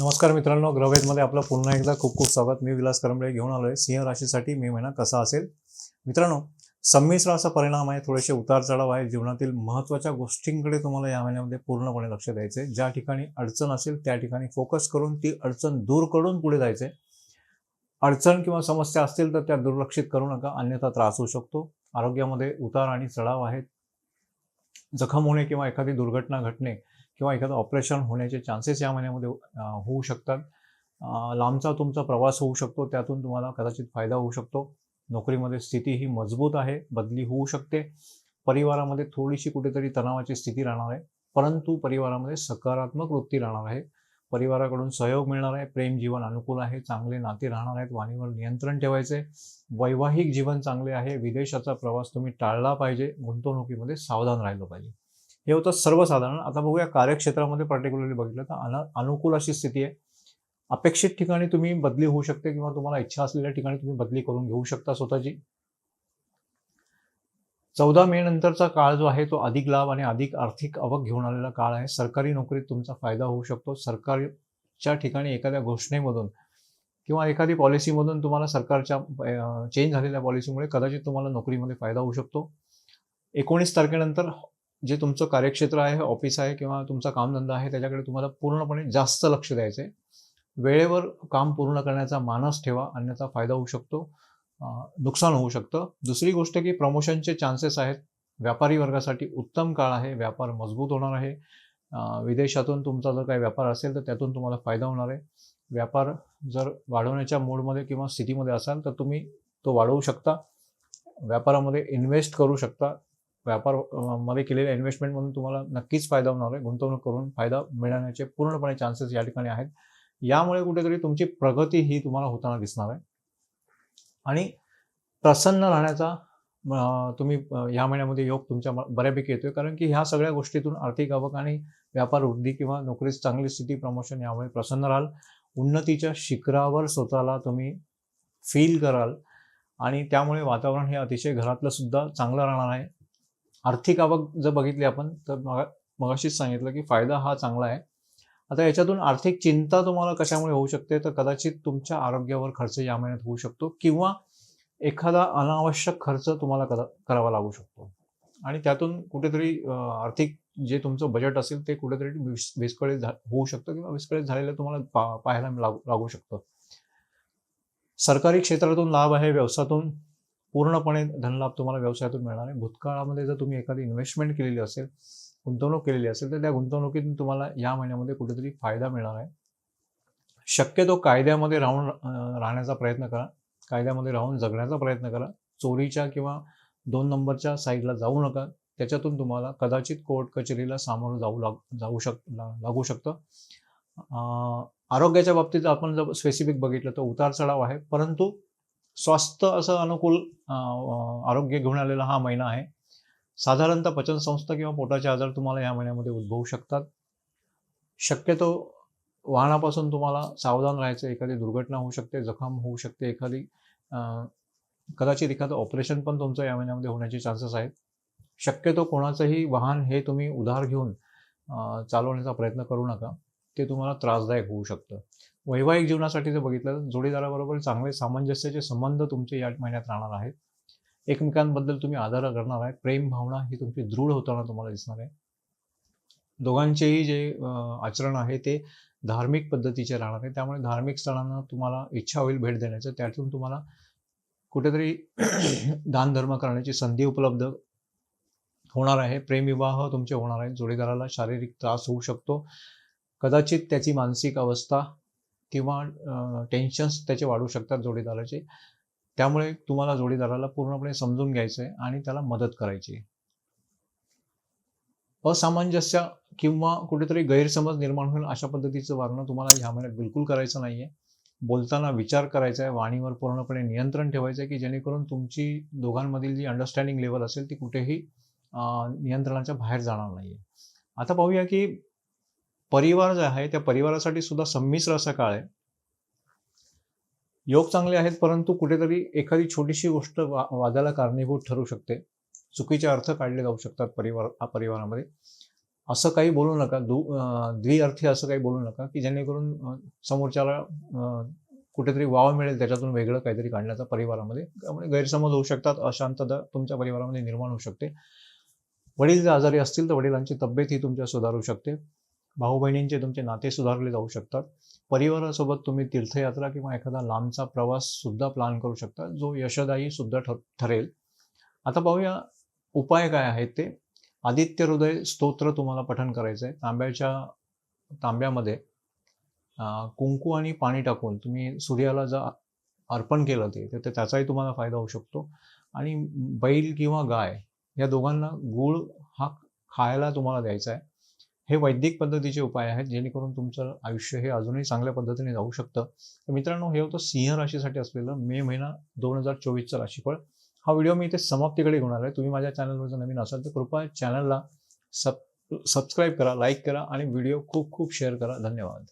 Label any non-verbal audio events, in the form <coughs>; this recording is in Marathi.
नमस्कार मित्रांनो ग्रहवेदमध्ये आपलं पुन्हा एकदा खूप खूप स्वागत. मी विलास करंबळे घेऊन आलो आहे सिंह राशीसाठी मे महिना कसा असेल? मित्रांनो संमिश्र असा परिणाम आहे. थोडेसे उतार चढाव आहे. जीवनातील महत्त्वाच्या गोष्टींकडे तुम्हाला या महिन्यामध्ये पूर्णपणे लक्ष द्यायचे ज्या ठिकाणी अडचण असेल त्या ठिकाणी फोकस करून ती अडचण दूर करून पुढे जायचे अडचण किंवा समस्या असतील तर त्या दुर्लक्षित करू नका. अन्यथा त्रास होऊ शकतो. आरोग्यामध्ये उतार आणि चढाव आहेत. जखम होणे किंवा एखादी दुर्घटना घटणे किंवा एखादं ऑपरेशन होण्याचे चान्सेस या महिन्यामध्ये होऊ शकतात. लांबचा तुमचा प्रवास होऊ शकतो त्यातून तुम्हाला कदाचित फायदा होऊ शकतो. नोकरीमध्ये स्थिती ही मजबूत आहे बदली होऊ शकते. परिवारामध्ये थोडीशी कुठेतरी तणावाची स्थिती राहणार आहे परंतु परिवारामध्ये सकारात्मक वृत्ती राहणार आहे. परिवाराकडून सहयोग मिळणार आहे प्रेम जीवन अनुकूल आहे चांगले नाते राहणार आहेत वाणीवर नियंत्रण ठेवायचे वैवाहिक जीवन चांगले आहे विदेशाचा प्रवास तुम्ही टाळला पाहिजे गुंतवणुकीमध्ये सावधान राहिलं पाहिजे. हे होतं सर्वसाधारण. आता बघूया कार्यक्षेत्रामध्ये पर्टिक्युलरली बघितलं तर अना अनुकूल अशी स्थिती आहे. अपेक्षित ठिकाणी तुम्ही बदली होऊ शकते किंवा तुम्हाला इच्छा असलेल्या ठिकाणी तुम्ही बदली करून घेऊ शकता स्वतःची. चौदा मे नंतरचा काळ जो आहे तो अधिक लाभ आणि अधिक आर्थिक आवक घेऊन आलेला काळ आहे. सरकारी नोकरीत तुमचा फायदा होऊ शकतो. सरकारच्या ठिकाणी एखाद्या घोषणेमधून किंवा एखादी पॉलिसीमधून तुम्हाला सरकारच्या चेंज झालेल्या पॉलिसीमुळे कदाचित तुम्हाला नोकरीमध्ये फायदा होऊ शकतो. एकोणीस तारखेनंतर जे तुमचं कार्यक्षेत्र आहे ऑफिस आहे किंवा तुमचा कामधंदा आहे त्याच्याकडे तुम्हाला पूर्णपणे जास्त लक्ष द्यायचं आहे वेळेवर काम पूर्ण करण्याचा मानस ठेवा अन्यथा फायदा होऊ शकतो नुकसान होऊ शकतं. दुसरी गोष्ट की प्रमोशनचे चान्सेस आहेत. व्यापारी वर्गासाठी उत्तम काळ आहे व्यापार मजबूत होणार आहे. विदेशातून तुमचा जर काही व्यापार असेल तर त्यातून तुम्हाला फायदा होणार आहे. व्यापार जर वाढवण्याच्या मोडमध्ये किंवा स्थितीमध्ये असाल तर तुम्ही तो वाढवू शकता. व्यापारामध्ये इन्व्हेस्ट करू शकता. व्यापार अं, मध्ये केलेल्या इन्व्हेस्टमेंटमधून तुम्हाला नक्कीच फायदा होणार आहे. गुंतवणूक करून फायदा मिळण्याचे पूर्णपणे चान्सेस या ठिकाणी आहेत. यामुळे कुठेतरी तुमची प्रगती ही तुम्हाला होताना दिसणार आहे. आणि प्रसन्न राहण्याचा तुम्ही ह्या या महिन्यामध्ये योग तुमच्या म- बऱ्यापैकी येतोय. कारण की ह्या सगळ्या गोष्टीतून आर्थिक आवक आणि व्यापार वृद्धी किंवा नोकरीस चांगली स्थिती प्रमोशन यामुळे प्रसन्न राहाल. उन्नतीच्या शिखरावर स्वतःला तुम्ही फील कराल. आणि त्यामुळे वातावरण हे अतिशय घरातलं सुद्धा चांगलं राहणार आहे. आर्थिक आवक जर बघितली आपण तर मग मगाशीच सांगितलं की फायदा हा चांगला आहे. आता याच्यातून आर्थिक चिंता तुम्हाला कशामुळे होऊ शकते? तर कदाचित तुमच्या आरोग्यावर खर्च या महिन्यात होऊ शकतो किंवा एखादा अनावश्यक खर्च तुम्हाला करा करावा लागू शकतो. आणि त्यातून कुठेतरी आर्थिक जे तुमचं बजेट असेल ते कुठेतरी विस विस्कळीत होऊ शकतं किंवा विस्कळीत झालेलं तुम्हाला पा पाहायला लागू लागू शकतं. सरकारी क्षेत्रातून लाभ आहे व्यवसायातून पूर्णपणे धनलाभ तुम्हाला व्यवसायातून मिळणार आहे. भूतकाळामध्ये जर तुम्ही एखादी इन्व्हेस्टमेंट केलेली असेल गुंतवणूक केलेली असेल तर त्या गुंतवणुकीतून तुम्हाला या महिन्यामध्ये कुठेतरी फायदा मिळणार आहे. शक्यतो कायद्यामध्ये राहून राहण्याचा प्रयत्न करा. कायद्यामध्ये राहून जगण्याचा प्रयत्न करा. चोरीच्या किंवा दोन नंबरच्या साईडला जाऊ नका. त्याच्यातून तुम्हाला कदाचित कोर्ट कचेरीला सामोरं जाऊ लाग जाऊ शक ला- लागू शकतं. आरोग्याच्या बाबतीत आपण जर स्पेसिफिक बघितलं तर उतार चढाव आहे. परंतु स्वास्थ्य असं अनुकूल आरोग्य घेऊन आलेला हा महिना आहे. साधारणतः पचनसंस्था किंवा पोटाचे आजार तुम्हाला या महिन्यामध्ये उद्भवू शकतात. शक्यतो वाहनापासून तुम्हाला सावधान राहायचं एखादी दुर्घटना होऊ शकते जखम होऊ शकते एखादी कदाचित एखादं ऑपरेशन पण तुमचं या महिन्यामध्ये होण्याचे चान्सेस आहेत. शक्यतो कोणाचंही वाहन हे तुम्ही उधार घेऊन चालवण्याचा प्रयत्न करू नका. ते तुम्हाला त्रासदायक होऊ शकतं. वैवाहिक जीवनासाठी जर बघितलं तर जोडीदाराबरोबर चांगले सामंजस्याचे संबंध तुमचे या महिन्यात राहणार आहेत. एकमेकांबद्दल तुम्ही आदर करणार आहे. प्रेम भावना ही तुमची दृढ होताना तुम्हाला दिसणार आहे. दोघांचेही जे आचरण आहे ते धार्मिक पद्धतीचे राहणार आहे. त्यामुळे धार्मिक स्थळांना तुम्हाला इच्छा होईल भेट देण्याचं. त्यातून तुम्हाला कुठेतरी <coughs> दानधर्म करण्याची संधी उपलब्ध होणार आहे. प्रेमविवाह तुमचे होणार आहे. जोडीदाराला शारीरिक त्रास होऊ शकतो. कदाचित त्याची मानसिक अवस्था किंवा टेन्शन्स त्याचे वाढू शकतात जोडीदाराचे. त्यामुळे तुम्हाला जोडीदाराला पूर्णपणे समजून घ्यायचं आहे आणि त्याला मदत करायची असामंजस्य किंवा कुठेतरी गैरसमज निर्माण होईल अशा पद्धतीचं वागणं तुम्हाला ह्या महिन्यात बिलकुल करायचं नाहीये. बोलताना विचार करायचा आहे वाणीवर पूर्णपणे नियंत्रण ठेवायचं आहे की जेणेकरून तुमची दोघांमधील जी अंडरस्टँडिंग लेवल असेल ती कुठेही नियंत्रणाच्या बाहेर जाणार नाहीये. आता पाहूया की परिवार जे आहे त्या परिवारासाठी सुद्धा संमिश्र असा काळ आहे. योग चांगले आहेत परंतु कुठेतरी एखादी छोटीशी गोष्ट वा वादाला कारणीभूत ठरू शकते. चुकीचे अर्थ काढले जाऊ शकतात परिवार परिवारामध्ये. असं काही बोलू नका. दु द्विअर्थी असं काही बोलू नका की जेणेकरून समोरच्याला कुठेतरी वाव मिळेल त्याच्यातून वेगळं काहीतरी काढण्याचा परिवारामध्ये. त्यामुळे गैरसमज होऊ शकतात अशांतता तुमच्या परिवारामध्ये निर्माण होऊ शकते. वडील जर आजारी असतील तर वडिलांची तब्येत ही तुमच्या सुधारू शकते. भाऊ बहिणींचे तुमचे नाते सुधारले जाऊ शकतात. परिवारासोबत तुम्ही तीर्थयात्रा किंवा एखादा लांबचा प्रवास सुद्धा प्लॅन करू शकता जो यशदायी सुद्धा ठर ठरेल. आता पाहूया उपाय काय आहेत ते. आदित्य हृदय स्तोत्र तुम्हाला पठण करायचं आहे. तांब्याच्या तांब्यामध्ये कुंकू आणि पाणी टाकून तुम्ही सूर्याला जर अर्पण केलं ते तर त्याचाही तुम्हाला फायदा होऊ शकतो. आणि बैल किंवा गाय या दोघांना गूळ हा खायला तुम्हाला द्यायचा आहे. हे वैदिक पद्धतीचे उपाय आहेत जेणेकरून तुमचं आयुष्य हे अजूनही चांगल्या पद्धतीने जाऊ शकतं. तर मित्रांनो हे होतं सिंह राशीसाठी असलेलं मे महिना दोन हजार चोवीसचं राशीफळ. हा व्हिडिओ मी इथे समाप्तीकडे घेणार आहे तुम्ही माझ्या चॅनलवर जर नवीन असाल तर कृपया चॅनलला सब सबस्क्राईब करा लाईक करा आणि व्हिडिओ खूप खूप शेअर करा. धन्यवाद.